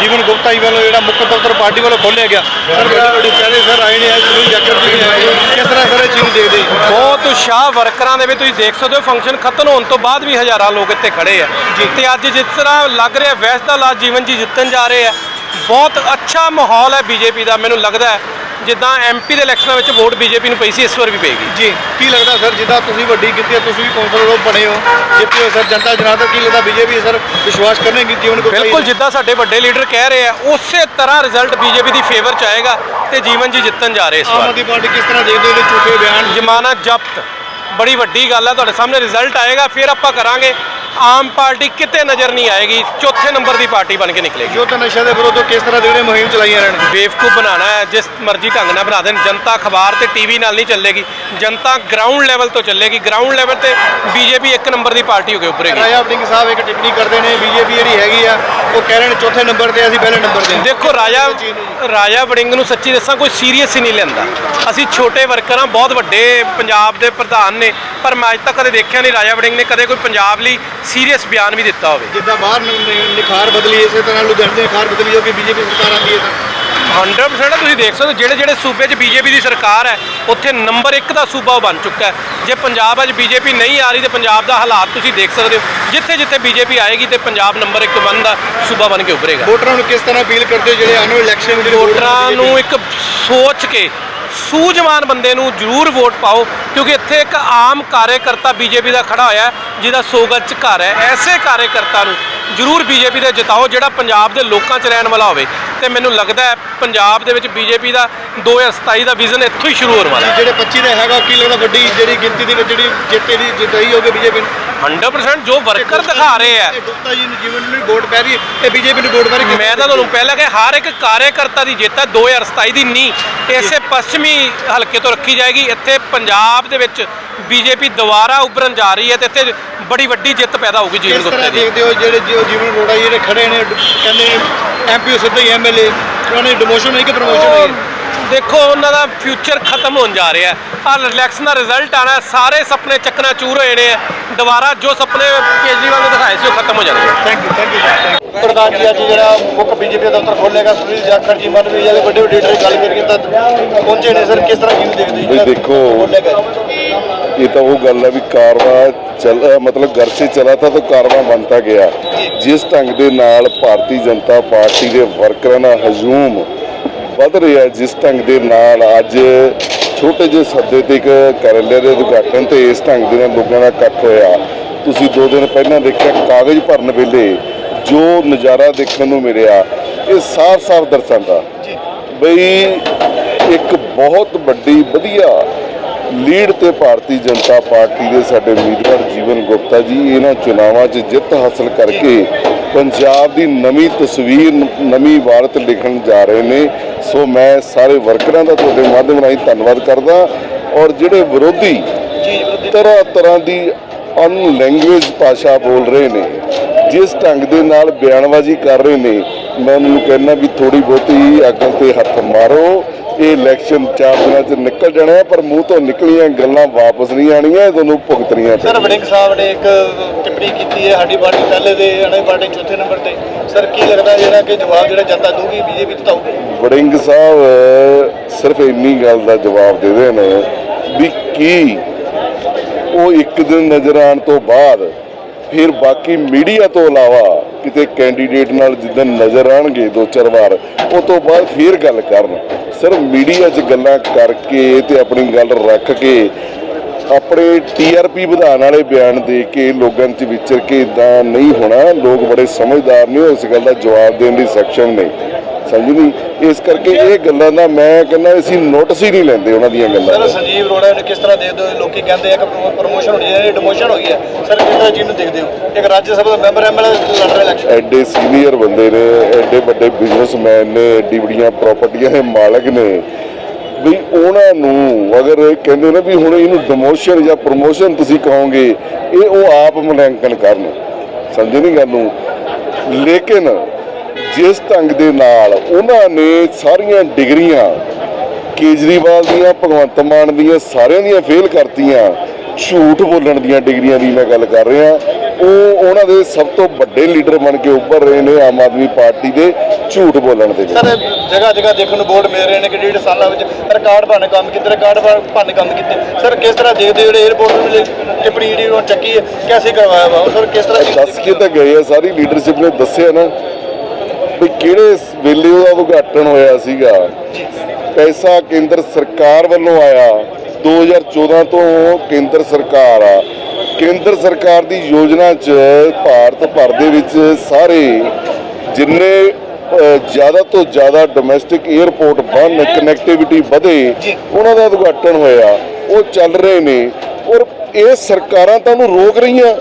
ਜੀਵਨ ਗੁਪਤਾ ਜੀ ਵੱਲੋਂ ਜਿਹੜਾ ਮੁੱਖ ਦਫ਼ਤਰ ਪਾਰਟੀ ਵੱਲੋਂ ਖੋਲ੍ਹਿਆ ਗਿਆ। ਸਰ ਬੜੇ ਵੱਡੇ ਚਿਹਰੇ ਸਰ ਆਏ ਨੇ ਅੱਜ ਸੁਨੀਲ ਜਾਖੜ ਜੀ ਵੀ ਆਏ। ਕਿਸ ਤਰ੍ਹਾਂ ਸਰ ਇਹ ਚੀਜ਼ ਦੇਖਦੇ ਜੀ? ਬਹੁਤ ਉਤਸ਼ਾਹ ਵਰਕਰਾਂ ਦੇ ਵਿੱਚ ਤੁਸੀਂ ਦੇਖ ਸਕਦੇ ਹੋ ਫੰਕਸ਼ਨ ਖਤਮ ਹੋਣ ਤੋਂ ਬਾਅਦ ਵੀ ਹਜ਼ਾਰਾਂ ਲੋਕ ਇੱਥੇ ਖੜੇ ਆ। ਤੇ ਅੱਜ ਜਿਸ ਤਰ੍ਹਾਂ ਲੱਗ ਰਿਹਾ ਵੈਸ ਦਾ ਲਾਜ ਜੀਵਨ ਜੀ ਜਿੱਤਣ ਜਾ ਰਹੇ ਆ। ਬਹੁਤ ਅੱਛਾ ਮਾਹੌਲ ਹੈ ਬੀਜੇਪੀ ਦਾ ਮੈਨੂੰ ਲੱਗਦਾ ਹੈ। ਜਿੱਦਾਂ ਐਮਪੀ ਦੇ ਇਲੈਕਸ਼ਨਾਂ ਵਿੱਚ ਵੋਟ ਬੀਜੇਪੀ ਨੂੰ ਪਈ ਸੀ ਇਸ ਵਾਰ ਵੀ ਪਏਗੀ। ਜੀ ਕੀ ਲੱਗਦਾ ਸਰ ਜਿੱਦਾਂ ਤੁਸੀਂ ਵੱਡੀ ਕੀਤੀ ਹੈ ਤੁਸੀਂ ਵੀ ਕੌਂਸਲਰ ਹੋ ਬਣੇ ਹੋ ਜਿੱਤੇ ਹੋ ਸਰ ਜਨਤਾ ਜਨਾਰਦਨ ਕੀ ਲੱਗਦਾ ਬੀਜੇਪੀ ਸਰ ਵਿਸ਼ਵਾਸ ਕਰਨਗੇ ਜੀਵਨ ਗੁਪਤਾ ਜੀ ਬਿਲਕੁਲ? ਜਿੱਦਾਂ ਸਾਡੇ ਵੱਡੇ ਲੀਡਰ ਕਹਿ ਰਹੇ ਆ ਉਸੇ ਤਰ੍ਹਾਂ ਰਿਜ਼ਲਟ ਬੀਜੇਪੀ ਦੀ ਫੇਵਰ ਚ ਆਏਗਾ ਤੇ ਜੀਵਨ ਜੀ ਜਿੱਤਣ ਜਾ ਰਹੇ ਇਸ ਆਮ ਵਾਰ। ਆਦਮੀ ਪਾਰਟੀ ਕਿਸ ਤਰ੍ਹਾਂ ਦੇਖਦੇ ਹੋ ਝੂਠੇ ਬਿਆਨ? ਜ਼ਮਾਨਤ ਜ਼ਬਤ। ਬੜੀ ਵੱਡੀ ਗੱਲ ਹੈ ਤੁਹਾਡੇ ਸਾਹਮਣੇ ਰਿਜ਼ਲਟ ਆਏਗਾ ਫਿਰ ਆਪਾਂ ਕਰਾਂਗੇ। ਆਮ ਪਾਰਟੀ ਕਿਤੇ ਨਜ਼ਰ ਨਹੀਂ ਆਏਗੀ ਚੌਥੇ ਨੰਬਰ ਦੀ ਪਾਰਟੀ ਬਣ ਕੇ ਨਿਕਲੇਗੀ। ਜੋ ਤਾਂ ਨਸ਼ਾ ਦੇ ਵਿਰੁੱਧ ਕਿਸ ਤਰ੍ਹਾਂ ਦੇ ਜਿਹੜੇ ਮੁਹਿੰਮ ਚਲਾਈ ਜਾ ਰਹੇ ਨੇ ਬੇਵਕੂਫ ਬਣਾਉਣਾ ਹੈ ਜਿਸ ਮਰਜ਼ੀ ਢੰਗ ਨਾਲ ਬਣਾ ਦੇਣ। ਜਨਤਾ ਅਖਬਾਰ ਤੇ ਟੀਵੀ ਨਾਲ ਨਹੀਂ ਚੱਲੇਗੀ। ਜਨਤਾ ਗਰਾਊਂਡ ਲੈਵਲ ਤੋਂ ਚੱਲੇਗੀ। ਗਰਾਊਂਡ ਲੈਵਲ ਤੇ ਬੀਜੇਪੀ ਇੱਕ ਨੰਬਰ ਦੀ ਪਾਰਟੀ ਹੋ ਕੇ ਉੱਭਰੇਗੀ। ਰਾਜਾ ਵੜਿੰਗ ਸਾਹਿਬ ਇੱਕ ਟਿੱਪਣੀ ਕਰਦੇ ਨੇ ਬੀਜੇਪੀ ਜਿਹੜੀ ਹੈਗੀ ਆ ਉਹ ਕਹਿ ਰਹੇ ਨੇ ਚੌਥੇ ਨੰਬਰ ਤੇ ਅਸੀਂ ਪਹਿਲੇ ਨੰਬਰ ਤੇ। ਦੇਖੋ ਰਾਜਾ ਰਾਜਾ ਵੜਿੰਗ ਨੂੰ ਸੱਚੀ ਦੱਸਾਂ ਕੋਈ ਸੀਰੀਅਸ ਹੀ ਨਹੀਂ ਲੈਂਦਾ। ਅਸੀਂ ਛੋਟੇ ਵਰਕਰ ਹਾਂ ਬਹੁਤ ਵੱਡੇ ਪੰਜਾਬ ਦੇ ਪ੍ਰਧਾਨ ਨੇ ਪਰ ਮੈਂ ਅੱਜ ਤੱਕ ਕਦੇ ਦੇਖਿਆ ਨਹੀਂ ਰਾਜਾ ਵੜਿੰਗ ਨੇ ਕਦੇ ਕੋਈ ਪੰਜਾਬ ਲਈ ਸੀਰੀਅਸ ਬਿਆਨ ਵੀ ਦਿੱਤਾ ਹੋਵੇ। ਜਿੱਦਾਂ ਬਾਹਰ ਨ- ਨ- ਨਿਖਾਰ ਬਦਲੀ ਇਸੇ ਤਰ੍ਹਾਂ ਲੁਧਿਆਣੇ ਦੀ ਨਿਖਾਰ ਬਦਲੀ ਜੋ ਕਿ ਬੀਜੇਪੀ ਸਰਕਾਰ ਆਉਂਦੀ ਹੈ ਤਾਂ। 100% ਤੁਸੀਂ ਦੇਖ ਸਕਦੇ ਹੋ ਜਿਹੜੇ ਜਿਹੜੇ ਸੂਬੇ 'ਚ ਬੀਜੇਪੀ ਦੀ ਸਰਕਾਰ ਹੈ ਉੱਥੇ ਨੰਬਰ 1 ਦਾ ਸੂਬਾ ਉਹ ਬਣ ਚੁੱਕਾ ਹੈ। ਜੇ ਪੰਜਾਬ 'ਚ ਬੀਜੇਪੀ ਨਹੀਂ ਆ ਰਹੀ ਤੇ ਪੰਜਾਬ ਦਾ ਹਾਲਾਤ ਤੁਸੀਂ ਦੇਖ ਸਕਦੇ ਹੋ। ਜਿੱਥੇ ਜਿੱਥੇ ਬੀਜੇਪੀ ਆਏਗੀ ਤੇ ਪੰਜਾਬ ਨੰਬਰ 1 ਬਣਦਾ ਸੂਬਾ ਬਣ ਕੇ ਉੱਭਰੇਗਾ। ਵੋਟਰਾਂ ਨੂੰ ਕਿਸ ਤਰ੍ਹਾਂ ਅਪੀਲ ਕਰਦੇ ਹੋ ਜਿਹੜੇ ਵਾਲੇ ਇਲੈਕਸ਼ਨ ਜਿਹੜੇ ਵੋਟਰਾਂ ਨੂੰ ਇੱਕ ਸੋਚ ਕੇ ਸੂਝਵਾਨ ਬੰਦੇ ਨੂੰ ਜ਼ਰੂਰ ਵੋਟ ਪਾਓ, ਕਿਉਂਕਿ ਇੱਥੇ ਇੱਕ ਆਮ ਕਾਰਜਕਰਤਾ ਬੀਜੇਪੀ ਦਾ ਖੜਾ ਹੋਇਆ ਜਿਹਦਾ ਸੋਗਤ ਚ ਘਰ ਹੈ, ਐਸੇ ਕਾਰਜਕਰਤਾ ਨੂੰ ਜ਼ਰੂਰ ਬੀਜੇਪੀ ਦੇ ਜਿਤਾਓ ਜਿਹੜਾ ਪੰਜਾਬ ਦੇ ਲੋਕਾਂ 'ਚ ਰਹਿਣ ਵਾਲਾ ਹੋਵੇ। ਤੇ ਮੈਨੂੰ ਲੱਗਦਾ ਹੈ ਪੰਜਾਬ ਦੇ ਵਿੱਚ ਬੀਜੇਪੀ ਦਾ 2027 ਦਾ ਵਿਜ਼ਨ ਇੱਥੋਂ ਹੀ ਸ਼ੁਰੂ ਹੋਣ ਵਾਲਾ ਹੈ। ਜਿਹੜੇ 25 ਦਾ ਹੈਗਾ ਕੀ ਲੱਗਦਾ ਵੱਡੀ ਜਿਹੜੀ ਗਿਣਤੀ ਦੇ ਵਿੱਚ ਜਿਹੜੀ ਜਿੱਤੇ ਦੀ ਜਿਤਾਈ ਹੋਵੇ ਬੀਜੇਪੀ ਨੂੰ? 100% ਜੋ ਵਰਕਰ ਦਿਖਾ ਰਹੇ ਆ। ਇਹ ਗੁਪਤਾ ਜੀ ਨੂੰ ਜੀਵਨ ਨੂੰ ਵੋਟ ਪੈ ਰਹੀ ਹੈ ਤੇ ਬੀਜੇਪੀ ਨੂੰ ਵੋਟ ਪੈ ਰਹੀ ਹੈ। ਮੈਂ ਤਾਂ ਤੁਹਾਨੂੰ ਪਹਿਲਾਂ ਕਿ ਹਰ ਇੱਕ ਕਾਰਜਕਰਤਾ ਦੀ ਜਿੱਤ ਹੈ 2027 ਦੀ ਨਹੀਂ। ਇਸੇ ਪੱਛਮੀ ਹਲਕੇ ਤੋਂ ਰੱਖੀ ਜਾਏਗੀ। ਇੱਥੇ ਪੰਜਾਬ ਦੇ ਵਿੱਚ ਬੀਜੇਪੀ ਦੁਬਾਰਾ ਉੱਭਰਨ ਜਾ ਰਹੀ ਹੈ ਤੇ ਇੱਥੇ ਬੜੀ ਵੱਡੀ ਜਿੱਤ ਪੈਦਾ ਹੋਊਗੀ ਜੀਵਨ ਕਿਸ ਗੁਪਤਾ ਤਰ੍ਹਾਂ ਦੀ ਦੇਖਦੇ ਹੋ ਜਿਹੜੇ ਜੋ ਜੀਵਨ ਰੋੜਾ ਜੀ ਜਿਹੜੇ ਖੜੇ ਨੇ ਕਹਿੰਦੇ ਐਮਪੀ ਸਿੱਧਾ ਹੀ ਐਮਐਲਏ ਉਹਨਾਂ ਦੀ ਡਿਮੋਸ਼ਨ ਹੋਈ ਕਿ ਪ੍ਰਮੋਸ਼ਨ ਹੋਈ? ਹੈ? ਦੇਖੋ ਉਹਨਾਂ ਦਾ ਫਿਊਚਰ ਖਤਮ ਹੋਣ ਜਾ ਰਿਹਾ ਹੈ। ਆ ਇਲੈਕਸ਼ਨ ਦਾ ਰਿਜ਼ਲਟ ਆਣਾ ਹੈ, ਸਾਰੇ ਸੁਪਨੇ ਚੱਕਣਾ ਚੂਰ ਹੋਏ ਨੇ। ਦੁਬਾਰਾ ਜੋ ਸੁਪਨੇ ਕੇਜਰੀਵਾਲ ਨੇ ਦਿਖਾਏ ਸੀ ਉਹ ਖਤਮ ਹੋ ਜਾਣਗੇ। ਥੈਂਕ ਯੂ ਥੈਂਕ ਯੂ ਪ੍ਰਧਾਨ ਜੀ ਅੱਜ ਜਿਹੜਾ ਮੁੱਖ ਬੀਜੇਪੀ ਦਫ਼ਤਰ ਖੋਲ੍ਹੇਗਾ ਸੁਨੀਲ ਜਾਖੜ ਜੀ ਮਨ ਵੀ ਜਿਹੜੇ ਵੱਡੇ ਵੱਡੇ ਲੀਡਰ ਦੀ ਗੱਲ ਕਰੀਏ ਤਾਂ ਪਹੁੰਚੇ ਨੇ ਸਰ ਕਿਸ ਤਰ੍ਹਾਂ ਕਿਉਂ ਦੇਖਦੇ ਬਈ ਦੇਖੋ ਖੋਲ੍ਹੇਗਾ ਇਹ ਤਾਂ ਉਹ ਗੱਲ ਹੈ ਵੀ ਕਾਰਵਾ ਚੱਲ ਮਤਲਬ ਗਰਸ਼ੇ ਚਲਾ ਤਾਂ ਤਾਂ ਕਾਰਵਾ ਬਣਤਾ ਗਿਆ। ਜਿਸ ਢੰਗ ਦੇ ਨਾਲ ਭਾਰਤੀ ਜਨਤਾ ਪਾਰਟੀ ਦੇ ਵਰਕਰਾਂ ਦਾ ਹਜੂਮ ਵੱਧ ਰਿਹਾ ਜਿਸ ਢੰਗ ਦੇ ਨਾਲ ਅੱਜ ਛੋਟੇ ਜਿਹੇ ਸੱਦੇ ਤੇ ਇੱਕ ਕਰਲੇ ਦੇ ਉਦਘਾਟਨ ਤੇ ਇਸ ਢੰਗ ਦੇ ਨਾਲ ਲੋਕਾਂ ਦਾ ਇਕੱਠ ਹੋਇਆ। ਤੁਸੀਂ ਦੋ ਦਿਨ ਪਹਿਲਾਂ ਦੇਖਿਆ ਕਾਗਜ਼ ਭਰਨ ਵੇਲੇ ਜੋ ਨਜ਼ਾਰਾ ਦੇਖਣ ਨੂੰ ਮਿਲਿਆ ਇਹ ਸਾਫ਼-ਸਾਫ਼ ਦਰਸਾਉਂਦਾ। ਬਈ ਇੱਕ ਬਹੁਤ ਵੱਡੀ ਵਧੀਆ ਲੀਡ ਤੇ ਭਾਰਤੀ ਜਨਤਾ ਪਾਰਟੀ ਦੇ ਸਾਡੇ ਉਮੀਦਵਾਰ ਜੀਵਨ ਗੁਪਤਾ ਜੀ ਇਹਨਾਂ ਚੁਣਾਵਾਂ 'ਚ ਜਿੱਤ ਹਾਸਲ ਕਰਕੇ ਪੰਜਾਬ ਦੀ ਨਵੀਂ ਤਸਵੀਰ ਨਵੀਂ ਇਬਾਰਤ ਲਿਖਣ ਜਾ ਰਹੇ ਨੇ। ਸੋ ਮੈਂ ਸਾਰੇ ਵਰਕਰਾਂ ਦਾ ਤੁਹਾਡੇ ਮਾਧਿਅਮ ਰਾਹੀਂ ਧੰਨਵਾਦ ਕਰਦਾ ਔਰ ਜਿਹੜੇ ਵਿਰੋਧੀ ਤਰ੍ਹਾਂ ਤਰ੍ਹਾਂ ਦੀ ਅਨ ਲੈਂਗੁਏਜ ਭਾਸ਼ਾ ਬੋਲ ਰਹੇ ਨੇ ਜਿਸ ਢੰਗ ਦੇ ਨਾਲ ਬਿਆਨਬਾਜ਼ੀ ਕਰ ਰਹੇ ਨੇ ਮੈਂ ਉਹਨਾਂ ਨੂੰ ਕਹਿਣਾ ਵੀ ਥੋੜੀ ਬਹੁਤੀ ਅਕਲ ਤੇ ਹੱਥ ਮਾਰੋ। ਇਹ ਇਲੈਕਸ਼ਨ ਚਾਰ ਦਿਨਾਂ ਚ ਨਿਕਲ ਜਾਣਾ ਹੈ, ਪਰ ਮੂੰਹ ਤੋਂ ਨਿਕਲੀਆਂ ਗੱਲਾਂ ਵਾਪਸ ਨਹੀਂ ਆਣੀਆਂ ਇਹ ਤੁਹਾਨੂੰ ਭੁਗਤਣੀਆਂ ਸਰ। ਵੜਿੰਗ ਸਾਹਿਬ ਨੇ ਇੱਕ ਟਿੱਪਣੀ ਕੀਤੀ ਹੈ ਸਾਡੀ ਪਾਰਟੀ ਪਹਿਲੇ ਦੇ ਅਣੇ ਪਾਰਟੀ ਚੌਥੇ ਨੰਬਰ ਤੇ ਸਰ ਕੀ ਲੱਗਦਾ ਜਿਹੜਾ ਕਿ ਜਵਾਬ ਜਿਹੜਾ ਜਨਤਾ ਦੂਗੀ ਬੀਜੇਪੀ ਜਿਤਾਊਗੀ ਵੜਿੰਗ ਸਾਹਿਬ ਸਿਰਫ ਇੰਨੀ ਗੱਲ ਦਾ ਜਵਾਬ ਦੇ ਦੇਣ ਵੀ ਕੀ ਉਹ ਇੱਕ ਦਿਨ ਨਜ਼ਰ ਆਉਣ ਤੋਂ ਬਾਅਦ ਫਿਰ ਬਾਕੀ ਮੀਡੀਆ ਤੋਂ ਇਲਾਵਾ ਕਿਤੇ ਕੈਂਡੀਡੇਟ ਨਾਲ ਜਿੱਦਾਂ ਨਜ਼ਰ ਆਣਗੇ ਦੋ ਚਾਰ ਵਾਰ, ਉਹ ਤੋਂ ਬਾਅਦ ਫਿਰ ਗੱਲ ਕਰਨ। ਸਿਰਫ ਮੀਡੀਆ 'ਚ ਗੱਲਾਂ ਕਰਕੇ ਤੇ ਆਪਣੀ ਗੱਲ ਰੱਖ ਕੇ ਆਪਣੇ ਟੀਆਰਪੀ ਵਧਾਉਣ ਵਾਲੇ ਬਿਆਨ ਦੇ ਕੇ ਲੋਕਾਂ 'ਚ ਵਿਚਰ ਕੇ ਇਦਾਂ ਨਹੀਂ ਹੋਣਾ। ਲੋਕ ਬੜੇ ਸਮਝਦਾਰ ਨੇ ਇਸ ਗੱਲ ਦਾ ਜਵਾਬ ਦੇਣ ਲਈ ਸક્ષਮ ਨੇ। ਸਮਝ ਨਹੀਂ ਇਸ ਕਰਕੇ ਇਹ ਗੱਲਾਂ ਦਾ ਮੈਂ ਕਹਿੰਦਾ ਅਸੀਂ ਨੋਟਿਸ ਹੀ ਨਹੀਂ ਲੈਂਦੇ ਉਹਨਾਂ ਦੀਆਂ ਗੱਲਾਂ ਸਰ ਦਾ। ਸੰਜੀਵ ਰੋੜਾ ਨੂੰ ਕਿਸ ਤਰ੍ਹਾਂ ਦੇਖਦੇ ਹੋ ਲੋਕੀ ਕਹਿੰਦੇ ਆ ਕਿ ਪ੍ਰੋਮੋਸ਼ਨ ਹੋਣੀ ਹੈ ਡਿਮੋਸ਼ਨ ਹੋਈ ਹੈ। ਸਰ ਕਿਸ ਤਰ੍ਹਾਂ ਜੀ ਨੂੰ ਦੇਖਦੇ ਹੋ? ਇੱਕ ਰਾਜ ਸਭਾ ਦਾ ਮੈਂਬਰ ਐਮਐਲਏ ਲੜ ਰਿਹਾ ਇਲੈਕਸ਼ਨ ਐਡੇ ਸੀਨੀਅਰ ਬੰਦੇ ਨੇ ਐਡੇ ਵੱਡੇ ਬਿਜ਼ਨਸਮੈਨ ਨੇ ਐਡੀ ਵੱਡੀਆਂ ਪ੍ਰਾਪਰਟੀਆਂ ਦੇ ਮਾਲਕ ਨੇ। ਵੀ ਉਹਨਾਂ ਨੂੰ ਅਗਰ ਕਹਿੰਦੇ ਨੇ ਵੀ ਹੁਣ ਇਹਨੂੰ ਡਿਮੋਸ਼ਨ ਜਾਂ ਪ੍ਰੋਮੋਸ਼ਨ ਤੁਸੀਂ ਕਹੋਗੇ ਇਹ ਉਹ ਆਪ ਮੁਲਾਂਕਣ ਕਰਨ। ਸਮਝੇ ਨਹੀਂ ਗੱਲ ਨੂੰ? ਲੇਕਿਨ ਜਿਸ ਢੰਗ ਦੇ ਨਾਲ ਉਹਨਾਂ ਨੇ ਸਾਰੀਆਂ ਡਿਗਰੀਆਂ ਕੇਜਰੀਵਾਲ ਦੀਆਂ ਭਗਵੰਤ ਮਾਨ ਦੀਆਂ ਸਾਰਿਆਂ ਦੀਆਂ ਫੇਲ ਕਰਤੀਆਂ ਝੂਠ ਬੋਲਣ ਦੀਆਂ ਡਿਗਰੀਆਂ ਦੀ ਮੈਂ ਗੱਲ ਕਰ ਰਿਹਾ। ਉਹ ਉਹਨਾਂ ਦੇ ਸਭ ਤੋਂ ਵੱਡੇ ਲੀਡਰ ਬਣ ਕੇ ਉੱਭਰ ਰਹੇ ਨੇ ਆਮ ਆਦਮੀ ਪਾਰਟੀ ਦੇ ਝੂਠ ਬੋਲਣ ਦੇ ਸਰ ਜਗ੍ਹਾ ਜਗ੍ਹਾ ਦੇਖਣ ਨੂੰ ਬੋਰਡ ਮਿਲ ਰਹੇ ਨੇ ਕਿ ਡੇਢ ਸਾਲਾਂ ਵਿੱਚ ਰਿਕਾਰਡ ਬਣ ਕੰਮ ਕੀਤੇ ਰਿਕਾਰਡ ਬਣ ਕੰਮ ਕੀਤੇ। ਸਰ ਕਿਸ ਤਰ੍ਹਾਂ ਦੇਖਦੇ ਹੋ ਜਿਹੜੇ 에어ਪੋਰਟ ਜਿਹੜੇ ਟਿੱਪਣੀ ਜਿਹੜੀ ਉਹਨਾਂ ਚੱਕੀ ਹੈ? ਕਿਵੇਂ ਕਰਵਾਇਆ ਵਾ? ਸਰ ਕਿਸ ਤਰ੍ਹਾਂ ਦੱਸ ਕੇ ਤਾਂ ਗਏ ਆ ਸਾਰੀ ਲੀਡਰਸ਼ਿਪ ਨੇ ਦੱਸਿਆ ਨਾ। ਵੀ ਕਿਹੜੇ ਵੇਲੇ ਉਹਦਾ ਉਦਘਾਟਨ ਹੋਇਆ ਸੀਗਾ? ਪੈਸਾ ਕੇਂਦਰ ਸਰਕਾਰ ਵੱਲੋਂ ਆਇਆ। 2014 ਤੋਂ ਕੇਂਦਰ ਸਰਕਾਰ ਆ। ਕੇਂਦਰ ਸਰਕਾਰ ਦੀ ਯੋਜਨਾ 'ਚ ਭਾਰਤ ਭਰ ਦੇ ਵਿੱਚ ਸਾਰੇ ਜਿੰਨੇ ਜ਼ਿਆਦਾ ਤੋਂ ਜ਼ਿਆਦਾ ਡੋਮੈਸਟਿਕ 에ਅਰਪੋਰਟ ਬਣ ਕਨੈਕਟੀਵਿਟੀ ਵਧੇ, ਉਹਨਾਂ ਦਾ ਉਦਘਾਟਨ ਹੋਇਆ। ਉਹ ਚੱਲ ਰਹੇ ਨੇ। ਔਰ ਇਹ ਸਰਕਾਰਾਂ ਤਾਂ ਉਹਨੂੰ ਰੋਕ ਰਹੀਆਂ?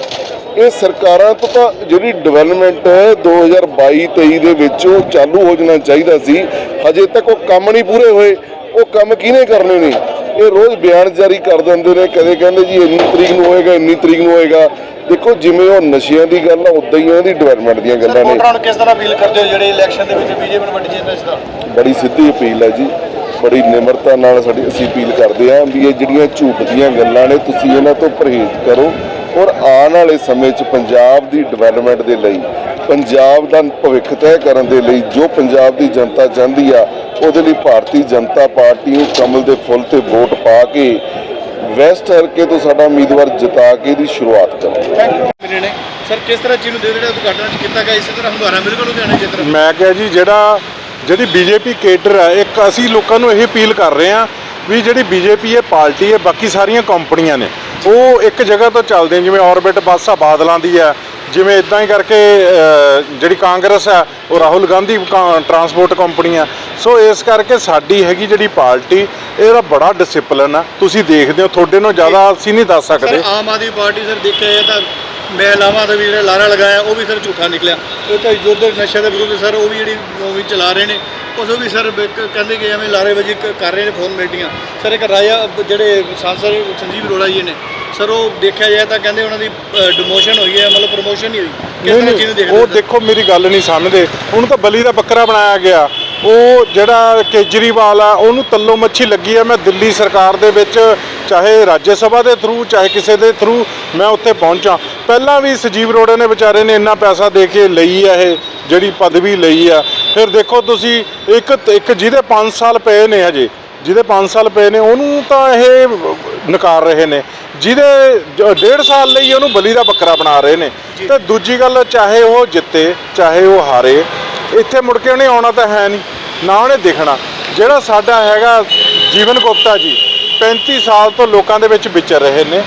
ਇਹ ਸਰਕਾਰਾਂ ਤੋਂ ਤਾਂ ਜਿਹੜੀ ਡਿਵੈਲਪਮੈਂਟ 2022-23 ਦੇ ਵਿੱਚ ਉਹ ਚਾਲੂ ਹੋ ਜਾਣਾ ਚਾਹੀਦਾ ਸੀ। ਹਜੇ ਤੱਕ ਉਹ ਕੰਮ ਨਹੀਂ ਪੂਰੇ ਹੋਏ। ਉਹ ਕੰਮ ਕਿਹਨੇ ਕਰਨੇ ਨੇ? ਇਹ ਰੋਜ਼ ਬਿਆਨ ਜਾਰੀ ਕਰ ਦਿੰਦੇ ਨੇ। ਕਦੇ ਕਹਿੰਦੇ ਜੀ ਇੰਨੀ ਤਰੀਕ ਨੂੰ ਹੋਏਗਾ ਇੰਨੀ ਤਰੀਕ ਨੂੰ ਹੋਏਗਾ। ਦੇਖੋ ਜਿਵੇਂ ਉਹ ਨਸ਼ਿਆਂ ਦੀ ਗੱਲ ਆ ਉਦਾਂ ਹੀ ਉਹਦੀ ਡਿਵੈਲਪਮੈਂਟ ਦੀਆਂ ਗੱਲਾਂ ਨੇ। ਕਿਸ ਤਰ੍ਹਾਂ ਅਪੀਲ ਕਰਦੇ ਹੋ ਜਿਹੜੇ ਇਲੈਕਸ਼ਨ ਦੇ ਵਿੱਚ ਬੀਜੇਪੀ ਨੂੰ ਵੱਡੀ ਜਿੱਤ ਦਾ ਬੜੀ ਸਿੱਧੀ ਅਪੀਲ ਹੈ ਜੀ। ਬੜੀ ਨਿਮਰਤਾ ਨਾਲ ਸਾਡੀ ਅਸੀਂ ਅਪੀਲ ਕਰਦੇ ਹਾਂ ਵੀ ਇਹ ਜਿਹੜੀਆਂ ਝੂਠ ਦੀਆਂ ਗੱਲਾਂ ਨੇ ਤੁਸੀਂ ਇਹਨਾਂ ਤੋਂ ਪਰਹੇਜ਼ ਕਰੋ। ਔਰ ਆਉਣ ਵਾਲੇ ਸਮੇਂ 'ਚ ਪੰਜਾਬ ਦੀ ਡਿਵੈਲਪਮੈਂਟ ਦੇ ਲਈ ਪੰਜਾਬ ਦਾ ਭਵਿੱਖ ਤੈਅ ਕਰਨ ਦੇ ਲਈ ਜੋ ਪੰਜਾਬ ਦੀ ਜਨਤਾ ਚਾਹੁੰਦੀ ਆ ਉਹਦੇ ਲਈ ਭਾਰਤੀ ਜਨਤਾ ਪਾਰਟੀ ਨੂੰ ਕਮਲ ਦੇ ਫੁੱਲ ਤੇ ਵੋਟ ਪਾ ਕੇ ਵੈਸਟ ਹਲਕੇ ਤੋਂ ਸਾਡਾ ਉਮੀਦਵਾਰ ਜਿਤਾ ਕੇ ਇਹਦੀ ਸ਼ੁਰੂਆਤ ਕਰੋ ਮਿਲੇ ਨੇ। ਸਰ ਕਿਸ ਤਰ੍ਹਾਂ ਚੀਜ਼ ਨੂੰ ਦੇ ਜਿਹੜੇ ਉਦਘਾਟਨ ਚ ਕੀਤਾ ਗਿਆ ਇਸੇ ਤਰ੍ਹਾਂ ਹੰਗਾਰਾ ਮਿਲੂਗਾ ਲੁਧਿਆਣੇ ਤਰ੍ਹਾਂ? ਮੈਂ ਕਿਹਾ ਜੀ ਜਿਹੜਾ ਜਿਹੜੀ ਬੀਜੇਪੀ ਕੇਡਰ ਹੈ ਇੱਕ ਅਸੀਂ ਲੋਕਾਂ ਨੂੰ ਇਹ ਅਪੀਲ ਕਰ ਰਹੇ ਹਾਂ ਵੀ ਜਿਹੜੀ ਬੀਜੇਪੀ ਇਹ ਪਾਰਟੀ ਹੈ ਬਾਕੀ ਸਾਰੀਆਂ ਕੰਪਨੀਆਂ ਨੇ ਉਹ ਇੱਕ ਜਗ੍ਹਾ ਤੋਂ ਚੱਲਦੇ ਜਿਵੇਂ ਆਰਬਿਟ ਬੱਸ ਆ ਬਾਦਲਾਂ ਦੀ ਹੈ ਜਿਵੇਂ ਇਦਾਂ ਹੀ ਕਰਕੇ ਜਿਹੜੀ ਕਾਂਗਰਸ ਹੈ ਉਹ ਰਾਹੁਲ ਗਾਂਧੀ ਟਰਾਂਸਪੋਰਟ ਕੰਪਨੀ ਆ। ਸੋ ਇਸ ਕਰਕੇ ਸਾਡੀ ਹੈਗੀ ਜਿਹੜੀ ਪਾਰਟੀ ਇਹਦਾ ਬੜਾ ਡਿਸਪਲਿਨ ਆ। ਤੁਸੀਂ ਦੇਖਦੇ ਹੋ ਤੁਹਾਡੇ ਨੂੰ ਜ਼ਿਆਦਾ ਅਸੀਂ ਨਹੀਂ ਦੱਸ ਸਕਦੇ। ਆਮ ਆਦਮੀ ਪਾਰਟੀ ਸਰ ਦੇਖਿਆ ਤਾਂ ਮਹਿਲਾਵਾਂ ਦਾ ਵੀ ਜਿਹੜਾ ਲਾਰਾ ਲਗਾਇਆ, ਉਹ ਵੀ ਸਰ ਝੂਠਾ ਨਿਕਲਿਆ। ਉਹ ਤਾਂ ਯੁੱਧ ਨਸ਼ੇ ਦੇ ਵਿਰੁੱਧ ਸਰ, ਉਹ ਵੀ ਜਿਹੜੀ ਉਹ ਵੀ ਚਲਾ ਰਹੇ ਨੇ। ਉਸ ਵੀ ਸਰ ਕਹਿੰਦੇ ਕਿ ਐਵੇਂ ਲਾਰੇਬਾਜ਼ੀ ਕਰ ਰਹੇ ਨੇ ਫੋਨ ਫਾਰਮੈਲਟੀਆਂ ਸਰ ਇੱਕ ਰਾਜਾ, ਜਿਹੜੇ ਸਾਂਸਦ ਸੰਜੀਵ ਅਰੋੜਾ ਜੀ ਨੇ ਸਰ ਉਹ ਦੇਖਿਆ ਜਾਏ ਤਾਂ ਕਹਿੰਦੇ ਉਹਨਾਂ ਦੀ ਡਿਮੋਸ਼ਨ ਹੋਈ ਹੈ ਮਤਲਬ ਪ੍ਰੋਮੋਸ਼ਨ ਨਹੀਂ ਹੋਈ। ਕਿਸ ਤਰ੍ਹਾਂ ਚੀਜ਼ ਦੇਖਦੇ ਉਹ? ਦੇਖੋ ਮੇਰੀ ਗੱਲ ਨਹੀਂ ਸਮਝਦੇ। ਉਹਨੂੰ ਤਾਂ ਬਲੀ ਦਾ ਬੱਕਰਾ ਬਣਾਇਆ ਗਿਆ। ਉਹ ਜਿਹੜਾ ਕੇਜਰੀਵਾਲ ਆ ਉਹਨੂੰ ਤੱਲੋ ਮੱਛੀ ਲੱਗੀ ਆ। ਮੈਂ ਦਿੱਲੀ ਸਰਕਾਰ ਦੇ ਵਿੱਚ ਚਾਹੇ ਰਾਜ ਸਭਾ ਦੇ ਥਰੂ ਚਾਹੇ ਕਿਸੇ ਦੇ ਥਰੂ ਮੈਂ ਉੱਥੇ ਪਹੁੰਚਾਂ। ਪਹਿਲਾਂ ਵੀ ਸੰਜੀਵ ਰੋੜੇ ਨੇ ਵਿਚਾਰੇ ਨੇ ਇੰਨਾ ਪੈਸਾ ਦੇ ਕੇ ਲਈ ਆ ਇਹ ਜਿਹੜੀ ਪਦਵੀ ਲਈ ਆ। ਫਿਰ ਦੇਖੋ ਤੁਸੀਂ ਇੱਕ ਇੱਕ ਜਿਹਦੇ 5 ਸਾਲ ਪਏ ਨੇ ਹਜੇ। ਜਿਹਦੇ 5 ਸਾਲ ਪਏ ਨੇ ਉਹਨੂੰ ਤਾਂ ਇਹ ਨਕਾਰ ਰਹੇ ਨੇ। ਜਿਹਦੇ ਡੇਢ ਸਾਲ ਲਈ ਉਹਨੂੰ ਬਲੀ ਦਾ ਬੱਕਰਾ ਬਣਾ ਰਹੇ ਨੇ। ਤੇ ਦੂਜੀ ਗੱਲ ਚਾਹੇ ਉਹ ਜਿੱਤੇ ਚਾਹੇ ਉਹ ਹਾਰੇ ਇੱਥੇ ਮੁੜ ਕੇ ਉਹਨੇ ਆਉਣਾ ਤਾਂ ਹੈ ਨਹੀਂ ਨਾ ਉਹਨੇ ਦਿਖਣਾ। ਜਿਹੜਾ ਸਾਡਾ ਹੈਗਾ ਜੀਵਨ ਗੁਪਤਾ ਜੀ 35 ਸਾਲ ਤੋਂ ਲੋਕਾਂ ਦੇ ਵਿੱਚ ਵਿਚਰ ਰਹੇ ਨੇ।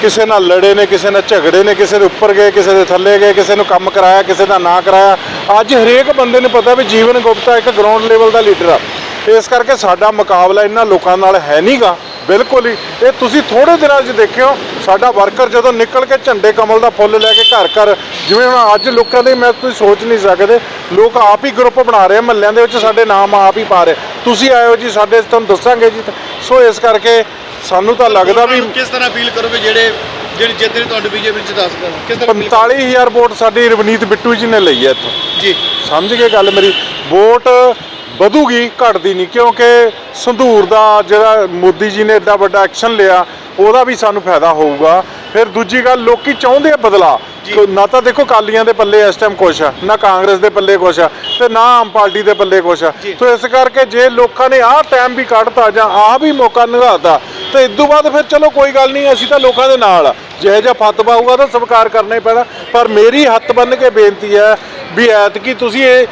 ਕਿਸੇ ਨਾਲ ਲੜੇ ਨੇ ਕਿਸੇ ਨਾਲ ਝਗੜੇ ਨੇ ਕਿਸੇ ਦੇ ਉੱਪਰ ਗਏ ਕਿਸੇ ਦੇ ਥੱਲੇ ਗਏ ਕਿਸੇ ਨੂੰ ਕੰਮ ਕਰਾਇਆ ਕਿਸੇ ਦਾ ਨਾ ਕਰਾਇਆ। ਅੱਜ ਹਰੇਕ ਬੰਦੇ ਨੂੰ ਪਤਾ ਵੀ ਜੀਵਨ ਗੁਪਤਾ ਇੱਕ ਗਰਾਊਂਡ ਲੈਵਲ ਦਾ ਲੀਡਰ ਆ। ਇਸ ਕਰਕੇ ਸਾਡਾ ਮੁਕਾਬਲਾ ਇਹਨਾਂ ਲੋਕਾਂ ਨਾਲ ਹੈ ਨਹੀਂਗਾ ਬਿਲਕੁਲ ਹੀ। ਇਹ ਤੁਸੀਂ ਥੋੜੇ ਦਿਨਾਂ 'ਚ ਦੇਖਿਓ ਸਾਡਾ ਵਰਕਰ ਜਦੋਂ ਨਿਕਲ ਕੇ ਝੰਡੇ ਕਮਲ ਦਾ ਫੁੱਲ ਲੈ ਕੇ ਘਰ ਘਰ ਜਿਵੇਂ ਹੁਣ ਅੱਜ ਲੋਕਾਂ ਦੇ ਮੈਂ ਤੁਸੀਂ ਸੋਚ ਨਹੀਂ ਸਕਦੇ ਲੋਕ ਆਪ ਹੀ ਗਰੁੱਪ ਬਣਾ ਰਹੇ ਮਹੱਲਿਆਂ ਦੇ ਵਿੱਚ ਸਾਡੇ ਨਾਮ ਆਪ ਹੀ ਪਾ ਰਹੇ। ਤੁਸੀਂ ਆਇਓ ਜੀ ਸਾਡੇ ਤੁਹਾਨੂੰ ਦੱਸਾਂਗੇ ਜੀ। ਸੋ ਇਸ ਕਰਕੇ ਸਾਨੂੰ ਤਾਂ ਲੱਗਦਾ ਵੀ ਕਿਸ ਤਰ੍ਹਾਂ ਅਪੀਲ ਕਰੋਗੇ ਜਿਹੜੇ ਜਿਹੜੀ ਜਿੱਤ ਨੇ ਤੁਹਾਡੇ ਬੀਜੇਪੀ ਚ ਦੱਸ ਕਿਸ ਤਰ੍ਹਾਂ appeal 45000 ਵੋਟ ਸਾਡੀ ਰਵਨੀਤ ਬਿੱਟੂ ਜੀ ਨੇ ਲਈ ਹੈ ਇੱਥੋਂ। ਜੀ। ਸਮਝ ਗਏ ਗੱਲ ਮੇਰੀ? ਵੋਟ ਵਧੂਗੀ ਘਟਦੀ ਨਹੀਂ ਕਿਉਂਕਿ ਸੰਧੂਰ ਦਾ ਜਿਹੜਾ ਮੋਦੀ ਜੀ ਨੇ ਏਡਾ ਵੱਡਾ ਐਕਸ਼ਨ ਲਿਆ ਉਹਦਾ ਵੀ ਸਾਨੂੰ ਫਾਇਦਾ ਹੋਊਗਾ। ਫਿਰ ਦੂਜੀ ਗੱਲ ਲੋਕੀ ਚਾਹੁੰਦੇ ਆ ਬਦਲਾ। ਨਾ ਤਾਂ ਦੇਖੋ ਕਾਲੀਆਂ ਦੇ ਪੱਲੇ ਇਸ ਟਾਈਮ ਕੁਛ ਆ ਨਾ ਕਾਂਗਰਸ ਦੇ ਪੱਲੇ ਕੁਛ ਆ ਤੇ ਨਾ ਆਮ ਪਾਰਟੀ ਦੇ ਪੱਲੇ ਕੁਛ ਆ। ਤੋ ਇਸ ਕਰਕੇ ਜੇ ਲੋਕਾਂ ਨੇ ਆਹ ਟਾਈਮ ਵੀ ਕੱਢਤਾ ਜਾਂ ਆਹ ਵੀ ਮੌਕਾ ਨਿਗਾਤਾ ਤੇ ਇਸ ਤੋਂ ਬਾਅਦ ਫਿਰ ਚਲੋ ਕੋਈ ਗੱਲ ਨਹੀਂ ਅਸੀਂ ਤਾਂ ਲੋਕਾਂ ਦੇ ਨਾਲ ਆ। ਜਿਹੋ ਜਿਹਾ ਫਤ ਪਾਊਗਾ ਤਾਂ ਸਵੀਕਾਰ ਕਰਨਾ ਹੀ ਪੈਣਾ। ਪਰ ਮੇਰੀ ਹੱਥ ਬੰਨ ਕੇ ਬੇਨਤੀ ਹੈ ਵੀ ਐਤਕੀ ਤੁਸੀਂ ਇਹ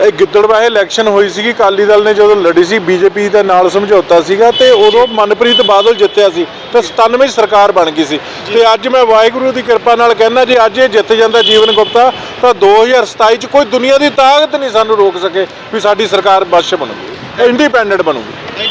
ਇਹ ਗਿੱਦੜਵਾਹੇ ਇਲੈਕਸ਼ਨ ਹੋਈ ਸੀਗੀ, ਅਕਾਲੀ ਦਲ ਨੇ ਜਦੋਂ ਲੜੀ ਸੀ, ਬੀਜੇਪੀ ਦੇ ਨਾਲ ਸਮਝੌਤਾ ਸੀਗਾ ਤੇ ਉਦੋਂ ਮਨਪ੍ਰੀਤ ਬਾਦਲ ਜਿੱਤਿਆ ਸੀ, ਤੇ 97 ਸਰਕਾਰ ਬਣ ਗਈ ਸੀ। ਤੇ ਅੱਜ ਮੈਂ ਵਾਹਿਗੁਰੂ ਦੀ ਕਿਰਪਾ ਨਾਲ ਕਹਿੰਦਾ, ਜੇ ਅੱਜ ਇਹ ਜਿੱਤ ਜਾਂਦਾ ਜੀਵਨ ਗੁਪਤਾ, ਤਾਂ 2027 'ਚ ਕੋਈ ਦੁਨੀਆ ਦੀ ਤਾਕਤ ਨਹੀਂ ਸਾਨੂੰ ਰੋਕ ਸਕੇ ਵੀ ਸਾਡੀ ਸਰਕਾਰ ਬਸ਼ ਬਣੂਗੀ ਇੰਡੀਪੈਂਡੈਂਟ ਬਣੂਗੀ।